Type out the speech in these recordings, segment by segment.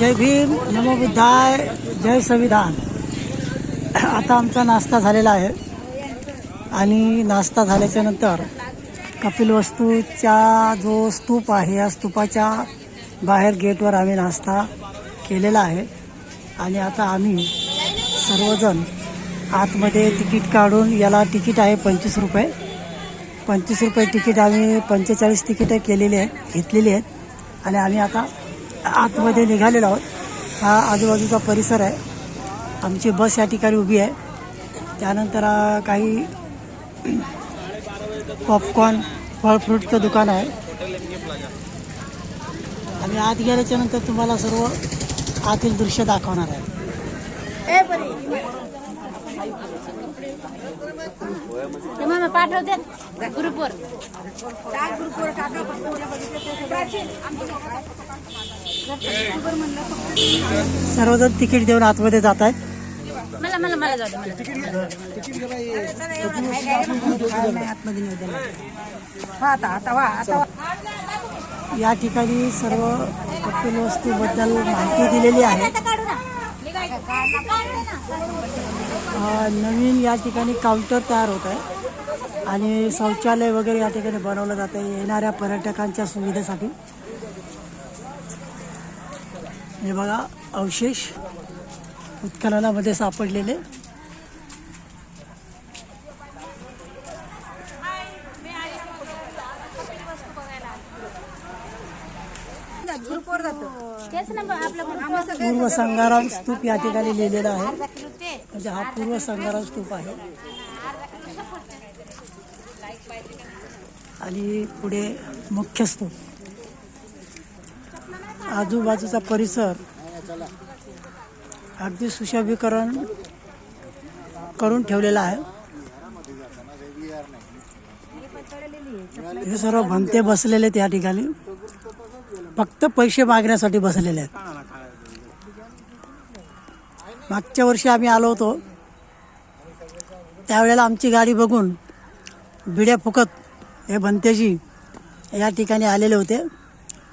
जय भीम नमो बुद्धाय जय संविधान. आता आमचा नाश्ता झालेला आहे. आणि नाश्ता झाल्याच्यानंतर कपिल वस्तूच्या जो स्तूप आहे या स्तूपाच्या बाहेर गेटवर आम्ही नाश्ता केलेला आहे. आणि आता आम्ही सर्वजण आतमध्ये तिकीट काढून याला तिकीट आहे पंचवीस रुपये. पंचवीस रुपये तिकीट आम्ही पंचेचाळीस तिकीटं केलेली आहेत घेतलेली आहेत. आणि आम्ही आता आतमध्ये निघालेलो आहोत. हा आजूबाजूचा परिसर आहे. आमची बस या ठिकाणी उभी आहे. त्यानंतर काही पॉपकॉर्न फळ फ्रूटचं दुकान आहे. आम्ही आत गेल्याच्यानंतर तुम्हाला सर्व आतील दृश्य दाखवणार आहे. पाठवते. ग्रुपवर. सर्वजण तिकीट देऊन आतमध्ये जात आहेत. या ठिकाणी सर्व कपिल वस्तूबद्दल माहिती दिलेली आहे. नवीन या ठिकाणी काउंटर तयार होत आहे. आणि शौचालय वगैरे या ठिकाणी बनवलं जातं आहे. येणाऱ्या पर्यटकांच्या सुविधेसाठी. हे बघा अवशेष उत्खननामध्ये सापडलेले. पूर्व संगाराम स्तूप या ठिकाणी लिहिलेला आहे. म्हणजे हा पूर्व संगाराम स्तूप आहे. आणि पुढे मुख्य स्तूप. आजूबाजूचा परिसर. अगदी सुशोभीकरण करून ठेवलेला आहे. हे सर्व भंते बसलेले आहेत या ठिकाणी. फक्त पैसे मागण्यासाठी बसलेले आहेत. मागच्या वर्षी आम्ही आलो होतो. त्यावेळेला आमची गाडी बघून बिड्या फुकत हे भंतेजी या ठिकाणी आलेले होते.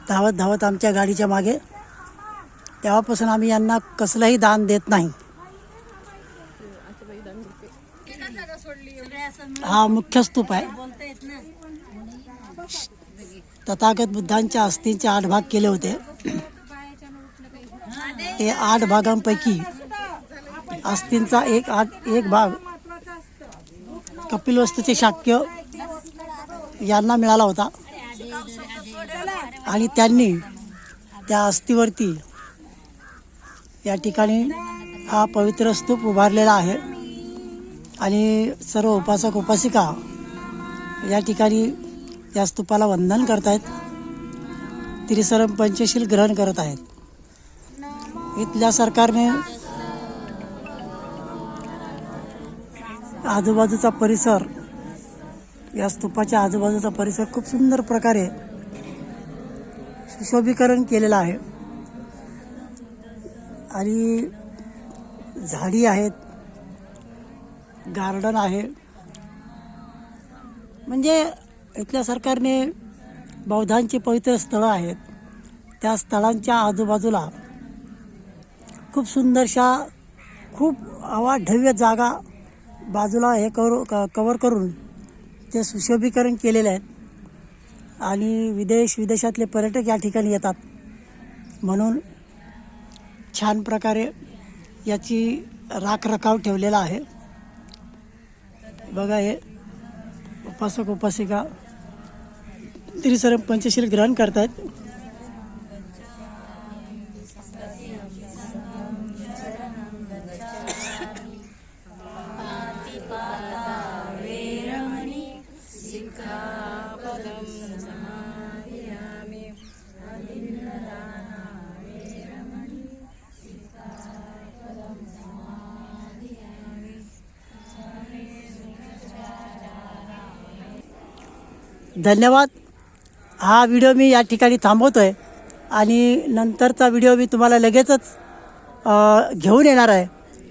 धावत धावत आमच्या गाडीच्या मागे. तेव्हापासून आम्ही यांना कसलंही दान देत नाही. हा मुख्य स्तूप आहे. तथागत बुद्धांच्या अस्थींचे आठ भाग केले होते. ते आठ भागांपैकी अस्थींचा एक आठ एक भाग कपिलवस्तूचे शाक्य यांना मिळाला होता. आणि त्यांनी त्या अस्थीवरती या ठिकाणी हा पवित्र स्तूप उभारलेला आहे. आणि सर्व उपासक उपासिका या ठिकाणी या स्तूपाला वंदन करत आहेत त्रिसरम पंचशील ग्रहण करत आहेत. इथल्या सरकारने आजूबाजूचा परिसर या स्तूपाच्या आजूबाजूचा परिसर खूप सुंदर प्रकारे सुशोभीकरण केलेलं आहे. आणि झाडी आहेत गार्डन आहे. म्हणजे इथल्या सरकारने बौद्धांची पवित्र स्थळं आहेत. त्या स्थळांच्या आजूबाजूला खूप सुंदरशा खूप अवाढव्य जागा बाजूला हे करू क कवर करून ते सुशोभीकरण केलेले आहेत आणि विदेश विदेशातले पर्यटक या ठिकाणी येतात. म्हणून छान प्रकारे याची राखरखाव ठेवलेला आहे. बघा हे उपासक उपासिका त्रिसरम पंचशील ग्रहण करतायत. धन्यवाद. हा व्हिडिओ मी या ठिकाणी थांबवतो आहे आणि नंतरचा व्हिडिओ मी तुम्हाला लगेचच घेऊन येणार आहे.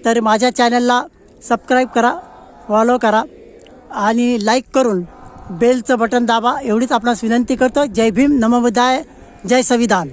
तर माझ्या चॅनलला सबस्क्राईब करा फॉलो करा आणि लाईक करून बेलचं बटन दाबा. एवढीच आपणास विनंती करतो. जय भीम नमोबुद्धाय जय संविधान.